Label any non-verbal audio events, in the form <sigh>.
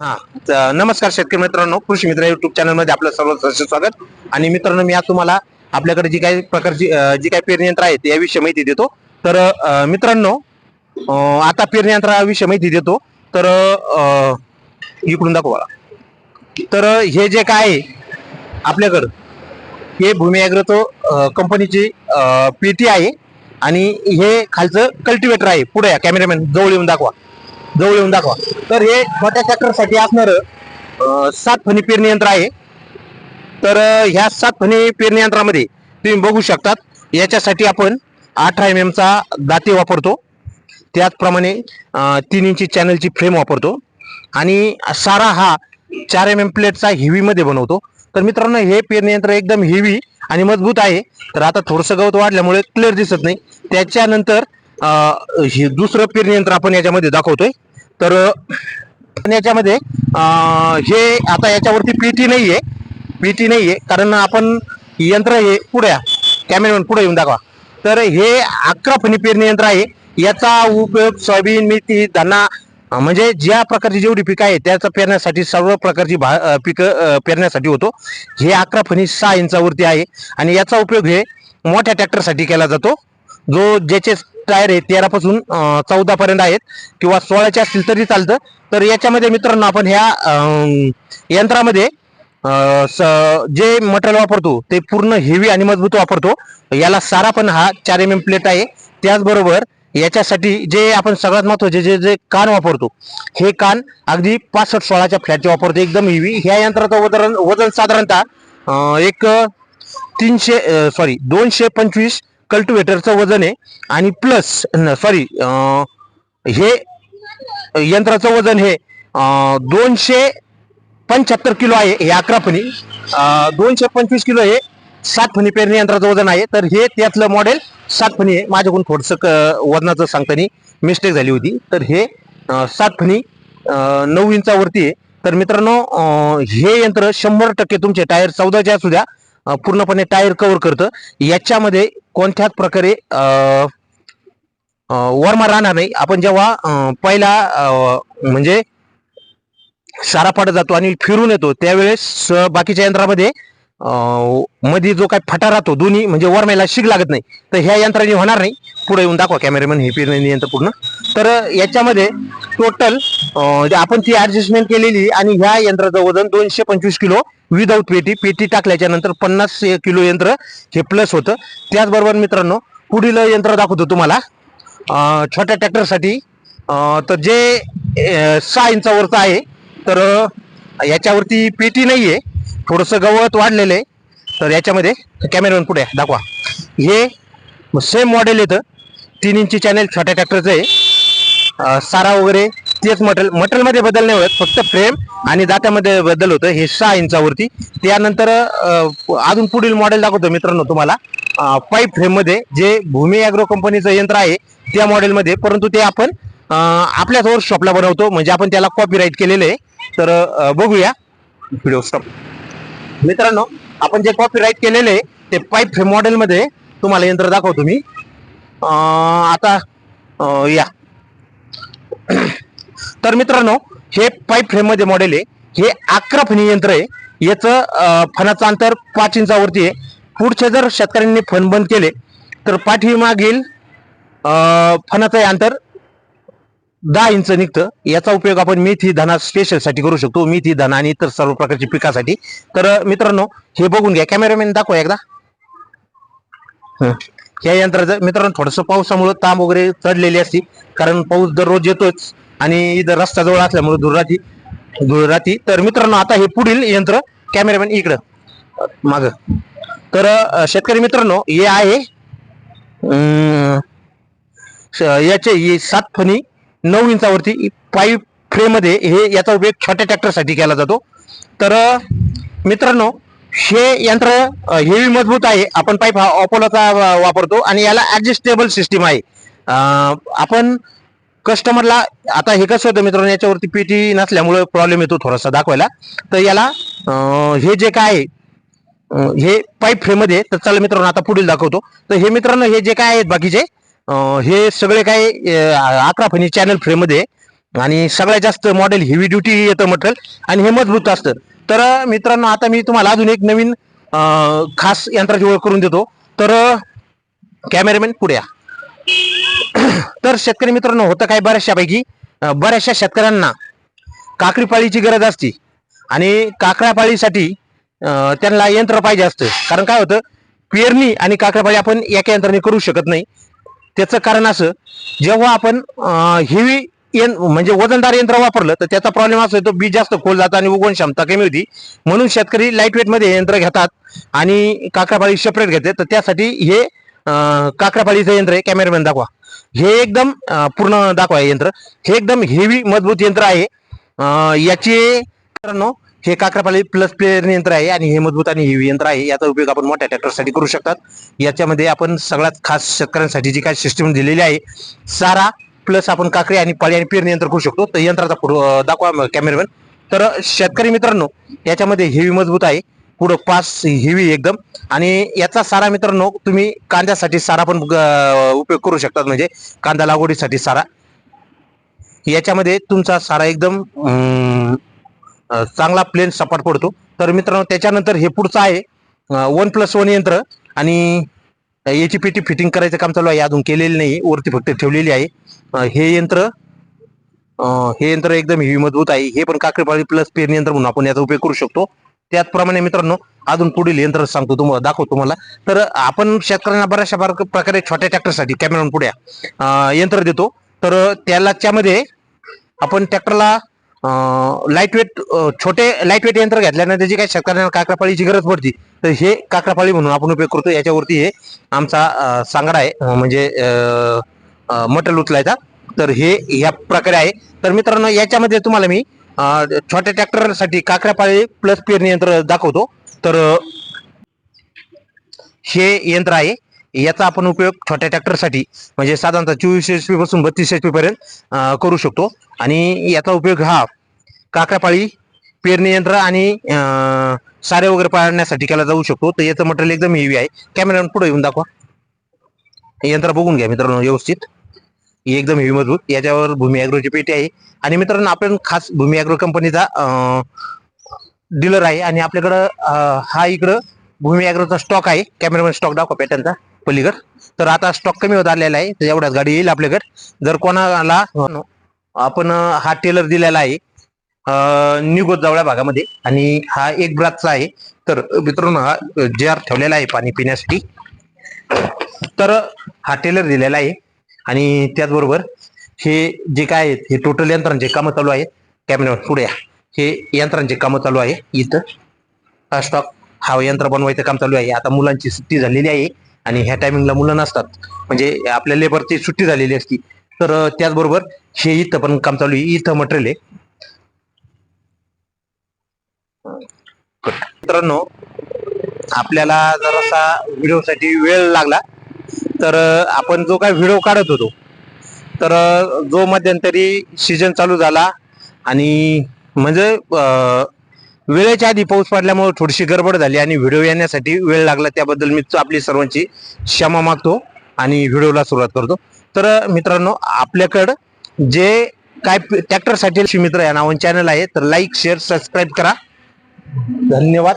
हा नमस्कार शेतकरी मित्रांनो कृषी मित्र युट्यूब चॅनलमध्ये आपलं सर्व स्वागत. आणि मित्रांनो मी आज तुम्हाला आपल्याकडे जी काही प्रकारची जी काही पेरणी यंत्र आहेत याविषयी माहिती देतो. तर मित्रांनो आता पेरणी यंत्राविषयी माहिती देतो. तर इकडून दाखवा तर हे जे काय आहे आपल्याकडं हे भूमी अग्रतो कंपनीची पेटी आहे. आणि हे खालचं कल्टिवेटर आहे. पुढे कॅमेरामॅन जवळ येऊन दाखवा. जवळ येऊन दाखवा. तर हे छोट्या ट्रॅक्टरसाठी असणार सात फणी पेरणी यंत्र आहे. तर ह्या सात फणी पेरणी यंत्रामध्ये तुम्ही बघू शकतात याच्यासाठी आपण अठरा एम एमचा दाते वापरतो. त्याचप्रमाणे तीन इंची चॅनलची फ्रेम वापरतो. आणि सारा हा चार एम एम प्लेटचा हेवीमध्ये बनवतो. तर मित्रांनो हे पेरणी यंत्र एकदम हेवी आणि मजबूत आहे. तर आता थोडंसं गवत वाढल्यामुळे क्लिअर दिसत नाही. त्याच्यानंतर हे दुसरं पेरणी यंत्र आपण याच्यामध्ये दाखवतोय. तर याच्यामध्ये हे आता याच्यावरती पीटी नाहीये. पीटी आहे कारण आपण यंत्र हे पुढे कॅमेरामॅन पुढे येऊन दाखवा. तर हे अकरा फणी पेरणी यंत्र आहे. याचा उपयोग सोयाबीन मेथी धना म्हणजे ज्या प्रकारची जेवढी पिकं आहे त्याचा पेरण्यासाठी सर्व प्रकारची भा पिकं पेरण्यासाठी होतो. हे अकरा फणी सहा इंचावरती आहे. आणि याचा उपयोग हे मोठ्या ट्रॅक्टरसाठी केला जातो. जो ज्याचे टायर आहे तेरा पासून चौदा पर्यंत आहेत. किंवा सोळाचे असतील तरी चालतं. तर याच्यामध्ये मित्रांनो आपण ह्या यंत्रामध्ये स- जे मटेरियल वापरतो ते पूर्ण हेवी आणि मजबूत वापरतो. याला सारा पण हा चार एम एम प्लेट आहे. त्याचबरोबर याच्यासाठी जे आपण सगळ्यात महत्त्वाचे जे जे कान वापरतो हे कान अगदी पासष्ट सोळाच्या फ्लॅटचे वापरतो. एकदम हेवी ह्या यंत्राचं वजन वजन साधारणतः एक तीनशे सॉरी दोनशे पंचवीस कल्टिवेटरचं वजन आहे. आणि प्लस सॉरी हे यंत्राचं वजन हे दोनशे पंच्याहत्तर किलो आहे हे अकरा फणी. दोनशे पंचवीस किलो हे सात फणी पेरणी यंत्राचं वजन आहे. तर हे त्यातलं मॉडेल सात फणी आहे. माझ्याकडून थोडंसं क- वजनाचं सांगताना मिस्टेक झाली होती. तर हे सात फणी नऊ इंचावरती आहे. तर मित्रांनो हे यंत्र शंभर टक्के तुमचे टायर चौदाचे असू द्या पूर्णपणे टायर कव्हर करतं. याच्यामध्ये कोणत्याच प्रकारे अं, वरमा राहणार नाही. आपण जेव्हा पहिला म्हणजे सारा पाडत जातो आणि फिरून येतो त्यावेळेस बाकीच्या यंत्रामध्ये मध्ये जो काही फटा राहतो दोन्ही म्हणजे वरमेला शिग लागत नाही तर ह्या यंत्राने होणार नाही. पुढे येऊन दाखवा कॅमेरामॅन हे पेरणी यंत्र पूर्ण. तर याच्यामध्ये टोटल आपण ती ऍडजस्टमेंट केलेली आणि ह्या यंत्राचं वजन दोनशे पंचवीस किलो विदाऊट पेटी. पेटी टाकल्याच्या नंतर पन्नास किलो यंत्र हे प्लस होतं. त्याचबरोबर मित्रांनो पुढील यंत्र दाखवतो तुम्हाला. छोट्या ट्रॅक्टरसाठी तर जे सहा इंचावरचं आहे तर याच्यावरती पेटी नाहीये. थोडंसं गवत वाढलेलं आहे. तर याच्यामध्ये कॅमेरामॅन पुढे आहे, दाखवा. हे सेम मॉडेल येतं. तीन इंची चॅनेल छोट्या ट्रॅक्टरचं आहे. सारा वगैरे तेच मटेरियल मटेरियलमध्ये बदल नाही होत. फक्त फ्रेम आणि दात्यामध्ये बदल होतं. हे सहा इंचावरती. त्यानंतर अजून पुढील मॉडेल दाखवतो मित्रांनो तुम्हाला. पाईप फ्रेममध्ये जे भूमी ॲग्रो कंपनीचं यंत्र आहे त्या मॉडेलमध्ये परंतु ते आपण आपल्याच वर्कशॉपला बनवतो. म्हणजे आपण त्याला कॉपीराईट केलेलं आहे. तर बघूया. व्हिडिओ स्टॉप मित्रांनो आपण जे कॉपी राईट केलेले ते पाईप फ्रेम मॉडेलमध्ये तुम्हाला यंत्र दाखवतो मी. आता या. तर मित्रांनो हे पाईप फ्रेममध्ये मॉडेल आहे. हे अकरा फणी यंत्र आहे. याचं फणाचं अंतर पाच इंचावरती आहे. पुढचे जर शेतकऱ्यांनी फण बंद केले तर पाठीमागील फणाचं हे अंतर दहा इंच निघतं. याचा उपयोग आपण मेथी धना स्पेशलसाठी करू शकतो. मेथी धना आणि इतर सर्व प्रकारच्या पिकासाठी. तर मित्रांनो हे बघून घ्या. कॅमेरामॅन दाखवा एकदा. या यंत्राचं मित्रांनो थोडंसं पावसामुळे तांब वगैरे चढलेली असते. कारण पाऊस दररोज येतोच. आणि इथं रस्ता जवळ असल्यामुळे धूळ राहती. तर मित्रांनो आता हे पुढील यंत्र कॅमेरामॅन इकडं. माग. तर शेतकरी मित्रांनो हे आहे अं, याचे हे सात फणी नऊ इंचावरती पाईप फ्रेमध्ये हे याचा उपयोग छोट्या ट्रॅक्टरसाठी केला जातो. तर मित्रांनो हे यंत्र हेवी मजबूत आहे. आपण पाईप हा अपोलोचा वापरतो आणि याला ॲडजस्टेबल सिस्टीम आहे. आपण कस्टमरला आता हे कसं होतं मित्रांनो याच्यावरती पेटी नसल्यामुळे प्रॉब्लेम येतो थोडासा दाखवायला. तर याला हे जे काय आहे हे पाईप फ्रेमध्ये तर चला मित्रांनो आता पुढील दाखवतो. तर हे मित्रांनो हे जे काय आहेत बाकीचे हे सगळे काय अकरा फणी चॅनल फ्रेममध्ये आणि सगळ्यात जास्त मॉडेल हेवी ड्युटी येतं मटेरियल आणि हे मजबूत असतं. तर मित्रांनो आता मी तुम्हाला अजून एक नवीन खास यंत्राची ओळख करून देतो. तर कॅमेरामॅन पुढे या. <clears throat> तर शेतकरी मित्रांनो होतं काय बऱ्याचशापैकी? बऱ्याचशा शेतकऱ्यांना काकडी पाळीची गरज असते. आणि काकड्या पाळीसाठी त्यांना यंत्र पाहिजे असतं. कारण काय होतं? पेरणी आणि काकड्या पाळी आपण एका यंत्राने करू शकत नाही. त्याचं कारण असं जेव्हा आपण हेवी यं म्हणजे वजनदार यंत्र वापरलं तर त्याचा प्रॉब्लेम असं तो बी जास्त खोल जातं आणि उगवण क्षमता कमी होती. म्हणून शेतकरी लाइट वेटमध्ये यंत्र घेतात आणि काकडापाळी सेपरेट घेते. तर त्यासाठी हे अं, काकडापाळीचं यंत्र आहे. कॅमेरामॅन दाखवा. हे एकदम पूर्ण दाखवा हे यंत्र. हे एकदम हेवी मजबूत यंत्र आहे. याचे मित्रांनो हे काकडापाळी प्लस प्लेअर यंत्र आहे आणि हे मजबूत आणि हेवी यंत्र आहे. याचा उपयोग आपण मोठ्या ट्रॅक्टरसाठी करू शकतात. याच्यामध्ये आपण सगळ्यात खास शेतकऱ्यांसाठी जी काय सिस्टम दिलेली आहे सारा प्लस आपण काकडी आणि पाळी आणि पेरणी यंत्र करू शकतो. तर यंत्राचा दाखवा कॅमेरामॅन तर शेतकरी मित्रांनो याच्यामध्ये हेवी मजबूत आहे. पुढं पास हेवी एकदम. आणि याचा सारा मित्रांनो तुम्ही कांद्यासाठी सारा पण उपयोग करू शकतात. म्हणजे कांदा लागवडीसाठी सारा. याच्यामध्ये तुमचा सारा एकदम चांगला प्लेन सपाट पडतो. तर मित्रांनो त्याच्यानंतर हे पुढचं आहे वन प्लस वन यंत्र. आणि याची पेटी फिटिंग करायचं काम चालू आहे. अजून केलेली नाही वरती फक्त ठेवलेली आहे. हे यंत्र हे यंत्र एकदम हिवी मजबूत आहे. हे पण काकडीपाळी प्लस पेरणी यंत्र म्हणून आपण याचा उपयोग करू शकतो. त्याचप्रमाणे मित्रांनो अजून पुढील यंत्र सांगतो तुम्हाला दाखवतो तुम्हाला. तर आपण शेतकऱ्यांना बऱ्याचशा बार- प्रकारे छोट्या ट्रॅक्टरसाठी कॅमेरा पुढे यंत्र देतो. तर त्याला त्यामध्ये आपण ट्रॅक्टरला लाइट वेट छोटे लाइट वेट यंत्र घेतल्यानंतर जी काही शेतकऱ्यांना काकडापाळीची गरज पडती. तर हे काकडापाळी म्हणून आपण उपयोग करतो. याच्यावरती हे आमचा सांगडा आहे. म्हणजे मटल उचलायचा. तर हे या प्रकारे आहे. तर मित्रांनो याच्यामध्ये तुम्हाला मी छोट्या ट्रॅक्टरसाठी काकरापाळी प्लस पेरणी यंत्र दाखवतो. तर हे यंत्र आहे. याचा आपण उपयोग छोट्या ट्रॅक्टरसाठी म्हणजे साधारणतः चोवीस एच पासून बत्तीस एच पर्यंत करू शकतो. आणि याचा उपयोग हा काकापाळी पेरणी यंत्र आणि सारे वगैरे पाळण्यासाठी केला जाऊ शकतो. तर याचं मटेरियल एकदम हेवी आहे. कॅमेरा पुढे येऊन दाखवा. हे यंत्र बघून घ्या मित्रांनो व्यवस्थित. ही एकदम हेवी मजबूत. याच्यावर भूमी अॅग्रोची पेटी आहे. आणि मित्रांनो आपण खास भूमी अॅग्रो कंपनीचा डीलर आहे. आणि आपल्याकडं हा इकडं भूमी अॅग्रोचा स्टॉक आहे. कॅमेरामॅन स्टॉक दाखवा पॅटर्नचा पलीकड. तर आता स्टॉक कमी होत आलेला आहे तर एवढ्याच गाडी येईल आपल्याकडे. जर कोणाला आपण हा टेलर दिलेला आहे निगोद निगोज भागामध्ये आणि हा एक ब्रातचा आहे तर मित्रांनो हा जार ठेवलेला आहे पाणी पिण्यासाठी. तर हा टेलर दिलेला आहे आणि त्याचबरोबर हे जे काय आहेत हे टोटल यंत्रांचे कामं चालू आहेत. कॅमेरा पुढे या. हे यंत्रांचे कामं चालू आहे इथं. हा स्टॉक हा यंत्र बनवायचं काम चालू आहे. आता मुलांची सुट्टी झालेली आहे. आणि ह्या टायमिंगला मुलं नसतात. म्हणजे आपल्या लेबरची सुट्टी झालेली असती. तर त्याचबरोबर हे इथं पण काम चालू आहे. इथं मटेरियल आहे. मित्रांनो आपल्याला जरासा व्हिडिओसाठी वेळ लागला. तर आपण जो काय व्हिडिओ काढत होतो तर जो मध्यंतरी सीजन चालू झाला आणि म्हणजे वेळेच्या आधी पाऊस पडल्यामुळे थोडीशी गडबड झाली आणि व्हिडिओ येण्यासाठी वेळ लागला त्याबद्दल मी आपली सर्वांची क्षमा मागतो आणि व्हिडिओला सुरुवात करतो. तर मित्रांनो आपल्याकडं जे काय ट्रॅक्टरसाठी मित्र या नावाने चॅनल आहे तर लाईक शेअर सबस्क्राईब करा. धन्यवाद.